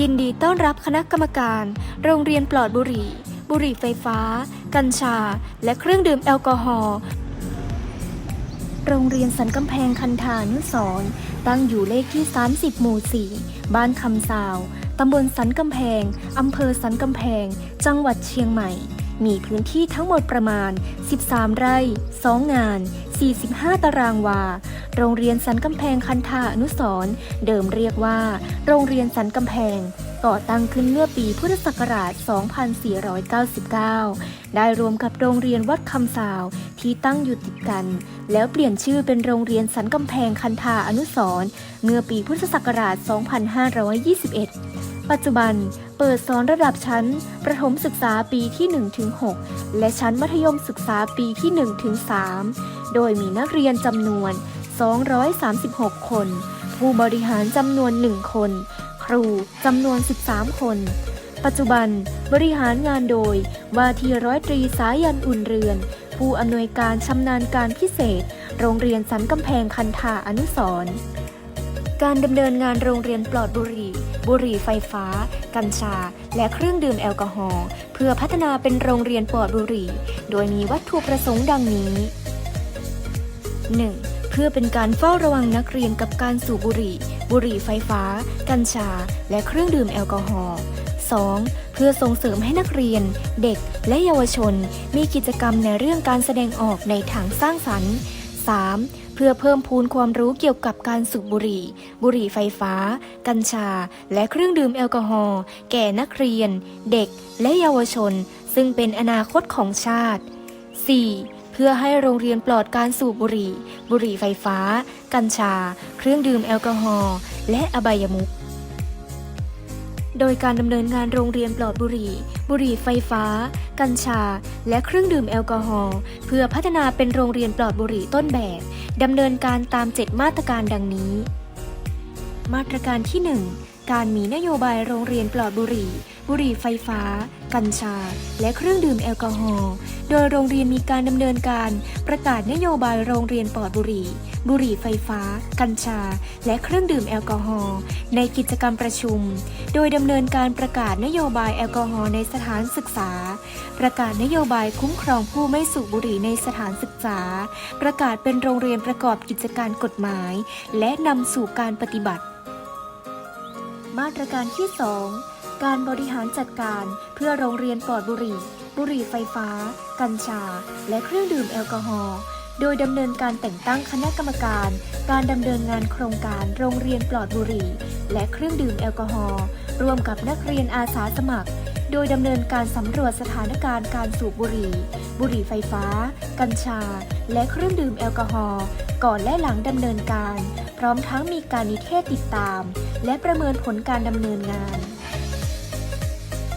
ยินดีต้อนรับคณะกรรมการ โรงเรียนปลอดบุหรี่ บุหรี่ไฟฟ้า กัญชา และเครื่องดื่มแอลกอฮอล์โรงเรียนสันกำแพงคันธานุสรตั้งอยู่เลขที่ 30 หมู่ 4 บ้านคำสาว ตำบลสันกำแพง อำเภอสันกำแพง จังหวัดเชียงใหม่ มีพื้นที่ทั้งหมดประมาณ 13 ไร่ 2 งาน 45 ตารางวา โรงเรียนสันกำแพงคันธาอนุสรเดิมเรียกว่า โรงเรียนสันกำแพง ก่อตั้งขึ้นเมื่อปีพุทธศักราช 2499 ได้รวมกับโรงเรียนวัดคำสาวที่ตั้งอยู่ติดกัน แล้วเปลี่ยนชื่อเป็นโรงเรียนสันกำแพงคันธาอนุสรเมื่อปีพุทธศักราช 2521ปัจจุบันเปิดสอนระดับชั้น ประถมศึกษาปีที่ 1-6 และชั้นมัธยมศึกษาปีที่ 1-3 โดยมีนักเรียนจำนวน 236 คน ผู้บริหารจำนวน 1 คน ครูจำนวน 13 คน ปัจจุบันบริหารงานโดย ว่าที่ร้อยตรีสายันอุ่นเรือน ผู้อำนวยการชำนาญการพิเศษ โรงเรียนสันกำแพงคันธาอนุสรการดำเนินงานโรงเรียนปลอดบุหรี่ บุหรี่ไฟฟ้า กัญชา และเครื่องดื่มแอลกอฮอล์เพื่อพัฒนาเป็นโรงเรียนปลอดบุหรี่ โดยมีวัตถุประสงค์ดังนี้ 1. เพื่อเป็นการเฝ้าระวังนักเรียนกับการสูบบุหรี่ บุหรี่ไฟฟ้า กัญชา และเครื่องดื่มแอลกอฮอล์ 2. เพื่อส่งเสริมให้นักเรียน เด็กและเยาวชน มีกิจกรรมในเรื่องการแสดงออกในทางสร้างสรรค์ 3. เพื่อเพิ่มพูนความรู้เกี่ยวกับการสูบบุหรี่ บุหรี่ไฟฟ้า กัญชา และเครื่องดื่มแอลกอฮอล์แก่นักเรียน เด็กและเยาวชน ซึ่งเป็นอนาคตของชาติ 4. เพื่อให้โรงเรียนปลอดการสูบบุหรี่ บุหรี่ไฟฟ้า กัญชา เครื่องดื่มแอลกอฮอล์และอบายมุขโดยการดำเนินงานโรงเรียนปลอดบุหรี่ บุหรี่ไฟฟ้า กัญชา และเครื่องดื่มแอลกอฮอล์เพื่อพัฒนาเป็นโรงเรียนปลอดบุหรี่ต้นแบบดำเนินการตาม 7 มาตรการดังนี้ มาตรการที่ 1 การมีนโยบายโรงเรียนปลอดบุหรี่ บุหรี่ไฟฟ้า กัญชา และเครื่องดื่มแอลกอฮอล์ โดยโรงเรียนมีการดำเนินการ ประกาศนโยบายโรงเรียนปลอดบุหรี่ บุหรี่ไฟฟ้า กัญชา และเครื่องดื่มแอลกอฮอล์ในกิจกรรมประชุม โดยดำเนินการประกาศนโยบายแอลกอฮอล์ในสถานศึกษา ประกาศนโยบายคุ้มครองผู้ไม่สูบบุหรี่ในสถานศึกษา ประกาศเป็นโรงเรียนประกอบกิจการกฎหมาย และนำสู่การปฏิบัติ มาตรการที่ 2 การบริหารจัดการเพื่อโรงเรียนปลอดบุหรี่ บุหรี่ไฟฟ้า กัญชา และเครื่องดื่มแอลกอฮอล์โดยดำเนินการแต่งตั้งคณะกรรมการ การดำเนินงานโครงการโรงเรียนปลอดบุหรี่ และเครื่องดื่มแอลกอฮอล์ร่วมกับนักเรียนอาสาสมัคร โดยดำเนินการสำรวจสถานการณ์การสูบบุหรี่ บุหรี่ไฟฟ้า กัญชา และเครื่องดื่มแอลกอฮอล์ก่อนและหลังดำเนินการ พร้อมทั้งมีการนิเทศติดตาม และประเมินผลการดำเนินงาน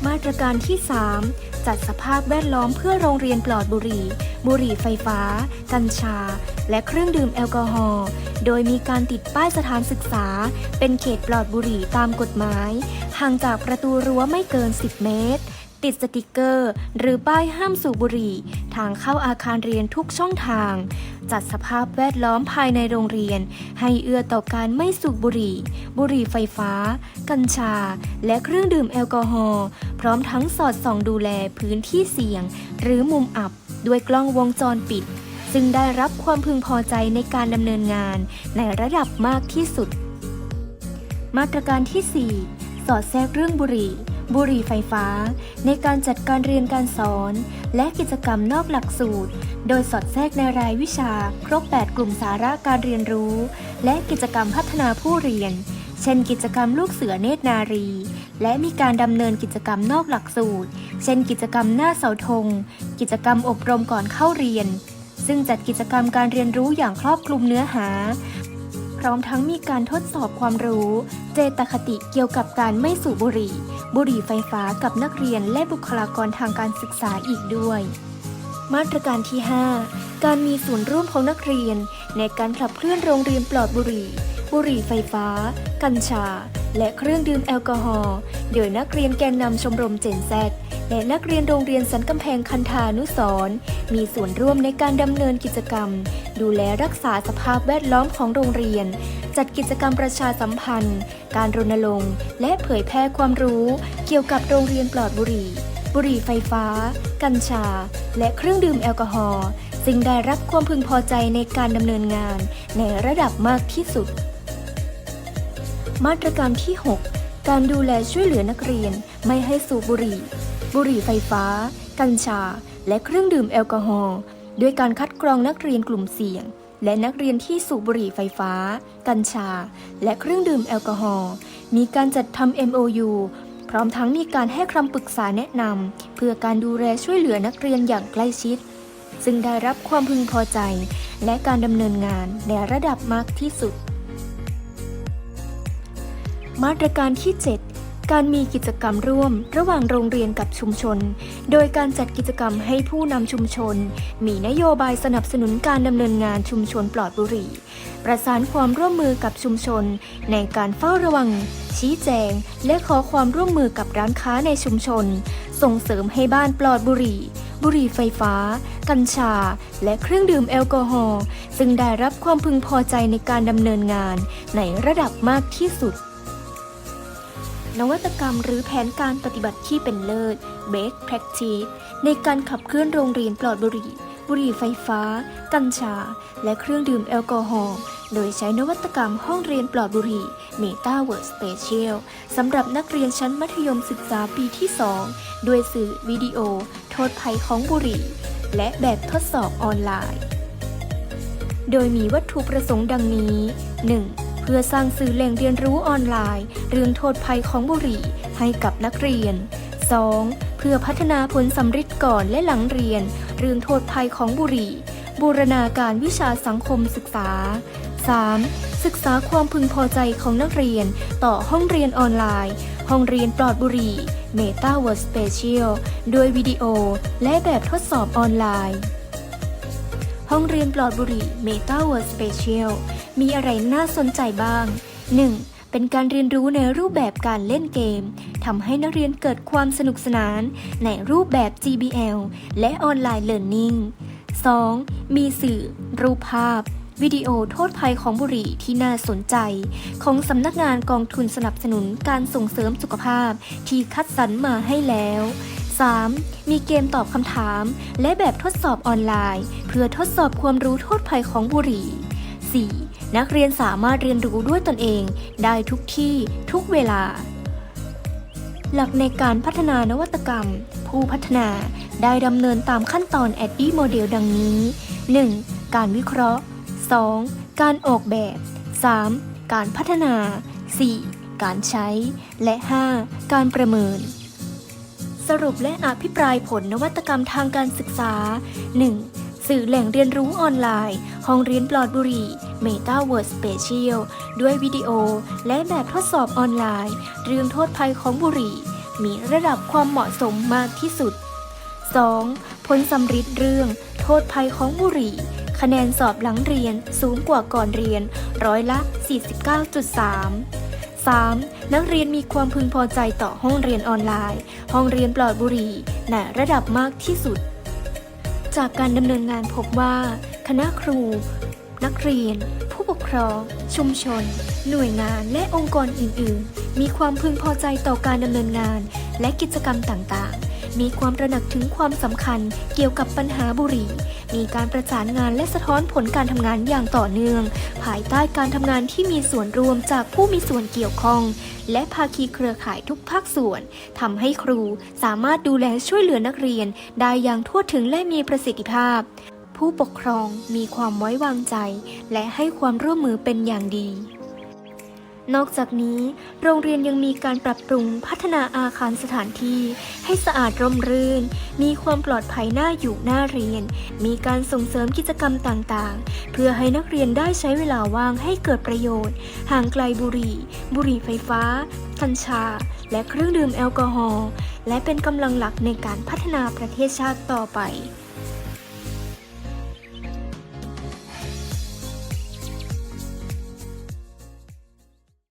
มาตรการที่ 3 จัดสภาพแวดล้อมเพื่อโรงเรียนปลอดบุหรี่ บุหรี่ไฟฟ้า กัญชา และเครื่องดื่มแอลกอฮอล์โดยมีการติดป้ายสถานศึกษา เป็นเขตปลอดบุหรี่ตามกฎหมาย ห่างจากประตูรั้วไม่เกิน 10 เมตร ติดสติกเกอร์ หรือป้ายห้ามสูบบุหรี่ ทางเข้าอาคารเรียนทุกช่องทาง จัดสภาพแวดล้อมภายในโรงเรียน ให้เอื้อต่อการไม่สูบบุหรี่ บุหรี่ไฟฟ้า กัญชา และเครื่องดื่มแอลกอฮอล์พร้อมทั้งสอดส่องดูแลพื้นที่เสี่ยง หรือมุมอับ ด้วยกล้องวงจรปิด ซึ่งได้รับความพึงพอใจในการดำเนินงานในระดับมากที่สุด มาตรการที่ 4 สอดแทรกเรื่องบุหรี่ บุหรี่ไฟฟ้า ในการจัดการเรียนการสอน และกิจกรรมนอกหลักสูตร โดยสอดแทรกในรายวิชา ครบ 8 กลุ่มสาระการเรียนรู้ และกิจกรรมพัฒนาผู้เรียน เช่น กิจกรรมลูกเสือเนตรนารี และมีการดำเนินกิจกรรมนอกหลักสูตร เช่น กิจกรรมหน้าเสาธง กิจกรรมอบรมก่อนเข้าเรียน ซึ่งจัดกิจกรรมการเรียนรู้อย่างครอบคลุมเนื้อหาพร้อมทั้งมีการทดสอบความรู้ เจตคติเกี่ยวกับการไม่สูบบุหรี่ บุหรี่ไฟฟ้ากับนักเรียนและบุคลากรทางการศึกษาอีกด้วย มาตรการที่ 5 การมีส่วนร่วมของนักเรียน ในการขับเคลื่อนโรงเรียนปลอดบุหรี่ บุหรี่ไฟฟ้า กัญชา และเครื่องดื่มแอลกอฮอล์โดยนักเรียนแกนนำชมรมเจนแซ และนักเรียนโรงเรียนสันกำแพงคันธานุสรมีส่วนร่วมในการดำเนินกิจกรรม ดูแลรักษาสภาพแวดล้อมของโรงเรียน จัดกิจกรรมประชาสัมพันธ์ การรณรงค์ และเผยแพร่ความรู้ เกี่ยวกับโรงเรียนปลอดบุหรี่ บุหรี่ไฟฟ้า กัญชา และเครื่องดื่มแอลกอฮอล์ซึ่งได้รับความพึงพอใจในการดำเนินงานในระดับมากที่สุด มาตรการที่ 6 การดูแลช่วยเหลือนักเรียนไม่ให้สูบบุหรี่ บุหรี่ไฟฟ้า กัญชา และเครื่องดื่มแอลกอฮอล์ด้วยการคัดกรองนักเรียนกลุ่มเสี่ยง และนักเรียนที่สูบบุหรี่ไฟฟ้า กัญชา และเครื่องดื่มแอลกอฮอล์มีการจัดทำ MOU พร้อมทั้งมีการให้คำปรึกษาแนะนำเพื่อการดูแลช่วยเหลือนักเรียนอย่างใกล้ชิด ซึ่งได้รับความพึงพอใจ และการดำเนินงานในระดับมากที่สุด มาตรการที่ 7 การมีกิจกรรมร่วม ระหว่างโรงเรียนกับชุมชน โดยการจัดกิจกรรมให้ผู้นำชุมชน มีนโยบายสนับสนุนการดำเนินงานชุมชนปลอดบุหรี่ ประสานความร่วมมือกับชุมชน ในการเฝ้าระวัง ชี้แจง และขอความร่วมมือกับร้านค้าในชุมชน ส่งเสริมให้บ้านปลอดบุหรี่บุหรี่ไฟฟ้า กัญชา และเครื่องดื่มแอลกอฮอล์ซึ่งได้รับความพึงพอใจในการดำเนินงานในระดับมากที่สุด นวัตกรรม หรือแผนการปฏิบัติที่เป็นเลิศ Best Practice ในการขับเคลื่อนโรงเรียนปลอดบุหรี่ บุหรี่ไฟฟ้า กัญชา และเครื่องดื่มแอลกอฮอล์โดยใช้นวัตกรรมห้องเรียนปลอดบุหรี่ Metaverse Special สำหรับนักเรียนชั้นมัธยมศึกษาปีที่ 2 ด้วยสื่อวิดีโอ โทษภัยของบุหรี่ และแบบทดสอบออนไลน์ โดยมีวัตถุประสงค์ดังนี้ 1. เพื่อสร้างสื่อแหล่งเรียนรู้ออนไลน์ เรื่องโทษภัยของบุหรี่ให้กับนักเรียน 2. เพื่อพัฒนาผลสำฤทธิ์ก่อนและหลังเรียน เรื่องโทษภัยของบุหรี่ บูรณาการวิชาสังคมศึกษา 3. ศึกษาความพึงพอใจของนักเรียนต่อห้องเรียนออนไลน์ ห้องเรียนปลอดบุหรี่ Metaverse Special ด้วยวิดีโอ และแบบทดสอบออนไลน์ ห้องเรียนปลอดบุหรี่ Metaverse Special มีอะไรน่าสนใจบ้าง 1. เป็นการเรียนรู้ในรูปแบบการเล่นเกมทำให้นักเรียนเกิดความสนุกสนานในรูปแบบ GBL และออนไลน์ Learning 2. มีสื่อ รูปภาพ วิดีโอโทษภัยของบุหรี่ที่น่าสนใจ ของสำนักงานกองทุนสนับสนุนการส่งเสริมสุขภาพที่คัดสรรมาให้แล้ว 3. มีเกมตอบคำถาม และแบบทดสอบออนไลน์ เพื่อทดสอบความรู้โทษภัยของบุหรี่ 4. นักเรียนสามารถเรียนรู้ด้วยตนเองได้ทุกที่ทุกเวลา หลักในการพัฒนานวัตกรรม ผู้พัฒนาได้ดำเนินตามขั้นตอนแอดดี้โมเดลดังนี้ 1. การวิเคราะห์ 2. การออกแบบ 3. การพัฒนา 4. การใช้ และ 5. การประเมิน สรุปและอภิปรายผลนวัตกรรมทางการศึกษา 1. สื่อแหล่งเรียนรู้ออนไลน์ ห้องเรียนปลอดบุหรี่ Metaverse Special ด้วยวิดีโอและแบบทดสอบออนไลน์ เรื่องโทษภัยของบุหรี่ มีระดับความเหมาะสมมากที่สุด 2. ผลสำริดเรื่องโทษภัยของบุหรี่ คะแนนสอบหลังเรียนสูงกว่าก่อนเรียน ร้อยละ 49.3 3. นักเรียนมีความพึงพอใจต่อห้องเรียนออนไลน์ ห้องเรียนปลอดบุหรี่ในระดับมากที่สุด จากการดำเนินงานพบว่า คณะครู นักเรียน ผู้ปกครอง ชุมชน หน่วยงานและองค์กรอื่น ๆ มีความพึงพอใจต่อการดำเนินงาน และกิจกรรมต่าง ๆ มีความตระหนักถึงความสำคัญเกี่ยวกับปัญหาบุหรี่ มีการประสานงานและสะท้อนผลการทำงานอย่างต่อเนื่อง ภายใต้การทำงานที่มีส่วนรวมจากผู้มีส่วนเกี่ยวข้อง และภาคีเครือข่ายทุกภาคส่วนทำให้ครูสามารถดูแลช่วยเหลือนักเรียน ได้อย่างทั่วถึงและมีประสิทธิภาพ ผู้ปกครองมีความไว้วางใจ และให้ความร่วมมือเป็นอย่างดี นอกจากนี้ โรงเรียนยังมีการปรับปรุงพัฒนาอาคารสถานที่ ให้สะอาดร่มรื่น มีความปลอดภัยน่าอยู่น่าเรียน มีการส่งเสริมกิจกรรมต่างๆ เพื่อให้นักเรียนได้ใช้เวลาว่างให้เกิดประโยชน์ ห่างไกลบุหรี่ บุหรี่ไฟฟ้า กัญชา และเครื่องดื่มแอลกอฮอล์ และเป็นกำลังหลักในการพัฒนาประเทศชาติต่อไป